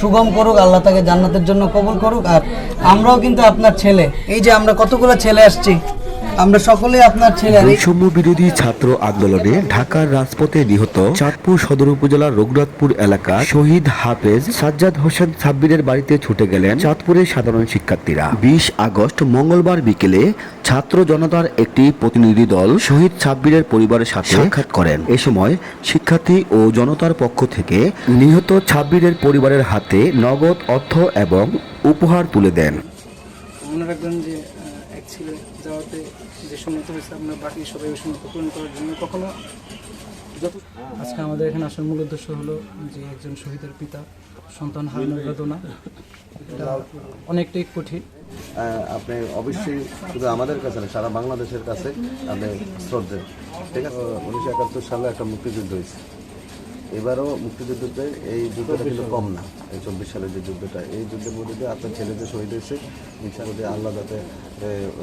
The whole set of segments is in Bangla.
সুগম করুক, আল্লাহ তাকে জান্নাতের জন্য কবুল করুক। আর আমরাও কিন্তু আপনার ছেলে। এই যে আমরা কতগুলো ছেলে আসছি আমরা সকলেই আপনার ছেলে। আর এই- বৈষম্য বিরোধী ছাত্র আন্দোলনে ঢাকার রাজপথে নিহত চাঁদপুর সদর উপজেলার রঘুনাথপুর এলাকার শহীদ হাফেজ সাজ্জাদ হোসেন সাব্বিরের বাড়িতে ছুটে গেলেন চাঁদপুরের সাধারণ শিক্ষার্থীরা। বিশ আগস্ট মঙ্গলবার বিকেলে ছাত্র জনতার একটি প্রতিনিধি দল শহীদ সাব্বিরের পরিবারের সাথে সাক্ষাৎ করেন। এ সময় শিক্ষার্থী ও জনতার পক্ষ থেকে নিহত সাব্বিরের পরিবারের হাতে নগদ অর্থ এবং উপহার তুলে দেন। মনে রাখবেন যে এক ছেলে যাওয়াতে যে সম্মত হয়েছে আপনার বাকি সবাই ওই সম্মত পূরণ করার জন্য কখনো আজকে আমাদের এখানে আসার মূল উদ্দেশ্য হলো যে একজন শহীদের পিতা, সন্তান হারানোর বেদনা এটা অনেকটাই কঠিন। আপনি অবশ্যই শুধু আমাদের কাছে না, সারা বাংলাদেশের কাছে আপনি শ্রদ্ধে ঠিক আছে? উনিশশো একাত্তর সালে একটা মুক্তিযুদ্ধ হয়েছে। এবারও মুক্তিযুদ্ধতে এই যুদ্ধটা কিন্তু কম না। এই চব্বিশ সালের যে যুদ্ধটা, এই যুদ্ধের মধ্যে দিয়ে আপনার ছেলে যে শহীদ হয়েছে। ইচ্ছা আল্লাহ যাতে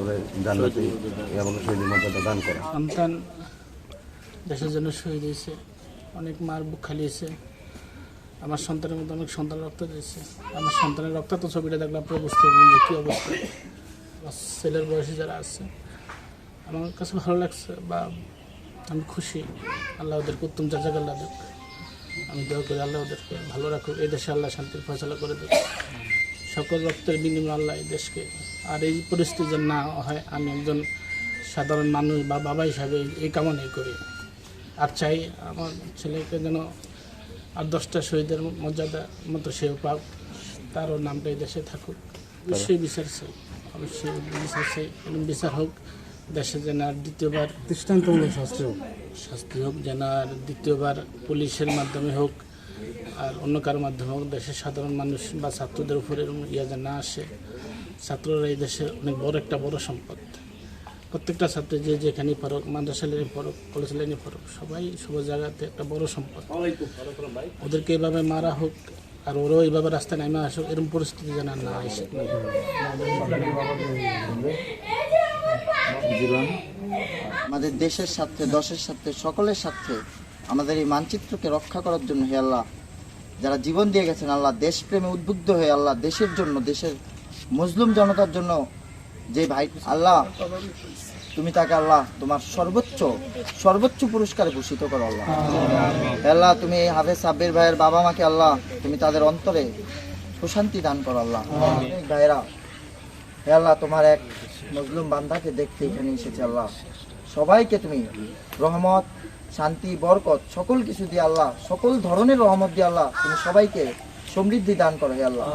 ওরে এবং শহীদের মর্যাদা দান করে। সন্তান দেশের জন্য শহীদ হয়েছে, অনেক মার বুক খালিয়েছে আমার সন্তানের মধ্যে অনেক সন্তান রক্ত দিয়েছে। আমার সন্তানের রক্ত তো ছবিটা দেখলে আপনারা বুঝতে পারবেন যে কী অবস্থা। আমার ছেলের বয়সে যারা আছে, আমার কাছে ভালো লাগছে বা আমি খুশি। আল্লাহ ওদেরকে উত্তম জাজাক আল্লাহ দেখ। আমি দোয়া করি আল্লাহ ওদেরকে ভালো রাখুক এই দেশে আল্লাহ শান্তির ফয়সলা করে দেবে সকল রক্তের বিনিময় আল্লাহ এই দেশকে আর এই পরিস্থিতি যেন না হয় আমি একজন সাধারণ মানুষ বা বাবা হিসাবে এই- এই কামনাই করি। আর চাই আমার ছেলেকে যেন আর দশটা শহীদের মর্যাদা মতো সেও পাক তারও নামটা এই দেশে থাকুক। অবশ্যই বিচার চাই। অবশ্যই বিচার চাই এবং বিচার হোক। দেশে যেন আর দ্বিতীয়বার দৃষ্টান্তমূলক শাস্তি হোক শাস্তি হোক যেন আর দ্বিতীয়বার পুলিশের মাধ্যমে হোক আর অন্য কারোর মাধ্যমে হোক দেশের সাধারণ মানুষ বা ছাত্রদের উপরে ইয়া যেন না আসে ছাত্ররা এই দেশের অনেক বড় একটা বড় সম্পদ প্রত্যেকটা ছাত্র যে যেখানেই পড়ুক মাদ্রাসা লাইনে পড়ুক কলেজ লাইনে পড়ুক সবাই সব জায়গাতে একটা বড় সম্পদ ওদেরকে এভাবে মারা হোক আর ওরাও এইভাবে রাস্তায় নেমে আসুক এরকম পরিস্থিতি যেন না আসে আমাদের দেশের স্বার্থে দশের স্বার্থে সকলের স্বার্থে আমাদের এই মানচিত্রকে রক্ষা করার জন্য হে আল্লাহ যারা জীবন দিয়ে গেছেন আল্লাহ দেশপ্রেমে উদ্বুদ্ধ হয়ে আল্লাহ দেশের জন্য দেশের মজলুম জনতার জন্য যে ভাই আল্লাহ তুমি তাকে আল্লাহ তোমার সর্বোচ্চ সর্বোচ্চ পুরস্কারে ভূষিত করো আল্লাহ। আল্লাহ। তুমি হাফেজ সাব্বির ভাইয়ের বাবা মাকে আল্লাহ তুমি তাদের অন্তরে প্রশান্তি দান করো আল্লাহ। ভাইয়েরা হে আল্লাহ তোমার এক মজলুম বান্দাকে দেখতে এখানে এসেছে আল্লাহ। সবাইকে তুমি রহমত, শান্তি, বরকত, সকল কিছু দিয়ে আল্লাহ, সকল ধরনের রহমত দিয়ে আল্লাহ তুমি সবাইকে সমৃদ্ধি দান করো হে আল্লাহ।